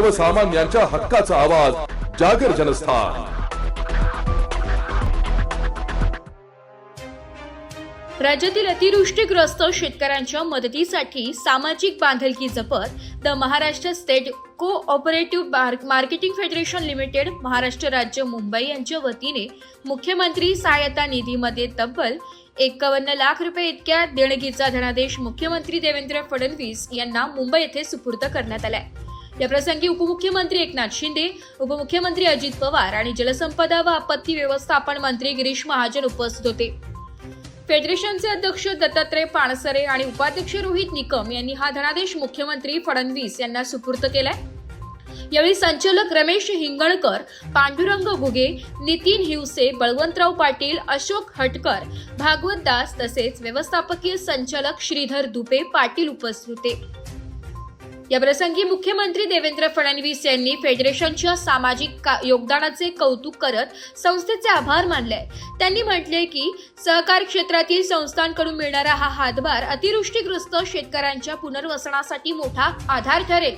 सर्वसामान्यांच्या हक्काचा आवाज जागर जनस्थान. राज्यातील अतिवृष्टीग्रस्त शेतकऱ्यांच्या मदतीसाठी सामाजिक बांधिलकी जपत the Maharashtra state co operative marketing federation limited Maharashtra राज्य मुंबई यांच्या वतीने मुख्यमंत्री सहायता निधीमध्ये तब्बल एकावन्न लाख रुपये इतक्या देणगीचा धनादेश मुख्यमंत्री देवेंद्र फडणवीस यांना मुंबई येथे सुपूर्द करण्यात आलाय. याप्रसंगी उपमुख्यमंत्री एकनाथ शिंदे उपमुख्यमंत्री अजित पवार आणि जलसंपदा व आपत्ती व्यवस्थापन मंत्री गिरीश महाजन उपस्थित होते. फेडरेशनचे अध्यक्ष दत्तात्रय पाणसरे आणि उपाध्यक्ष रोहित निकम यांनी हा धनादेश मुख्यमंत्री फडणवीस यांना सुपूर्द केलाय. यावेळी संचालक रमेश हिंगणकर पांडुरंग घुगे नितीन हिवसे बळवंतराव पाटील अशोक हटकर भागवत दास तसेच व्यवस्थापकीय संचालक श्रीधर दुपे पाटील उपस्थित होते. याप्रसंगी मुख्यमंत्री देवेंद्र फडणवीस यांनी फेडरेशनच्या सामाजिक का- योगदानाचे कौतुक करत संस्थेचे आभार मानले. त्यांनी म्हटले की सहकार क्षेत्रातील संस्थांकडून मिळणारा हा हातभार अतिवृष्टीग्रस्त शेतकऱ्यांच्या पुनर्वसनासाठी मोठा आधार ठरेल.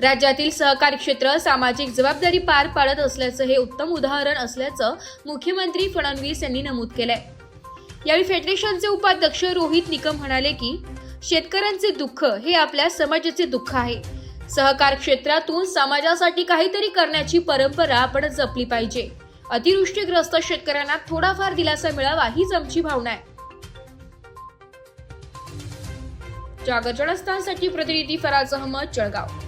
राज्यातील सहकार क्षेत्र सामाजिक जबाबदारी पार पाडत असल्याचं हे उत्तम उदाहरण असल्याचं मुख्यमंत्री फडणवीस यांनी नमूद केलंय. यावेळी फेडरेशनचे उपाध्यक्ष रोहित निकम म्हणाले की शेतकऱ्यांचे दुःख हे आपल्या समाजाचे दुःख आहे. सहकार क्षेत्रातून समाजासाठी काहीतरी करण्याची परंपरा आपण जपली पाहिजे. अतिवृष्टीग्रस्त शेतकऱ्यांना थोडाफार दिलासा मिळावा हीच आमची भावना आहे. जागर जनस्थानसाठी प्रतिनिधी फराज अहमद जळगाव.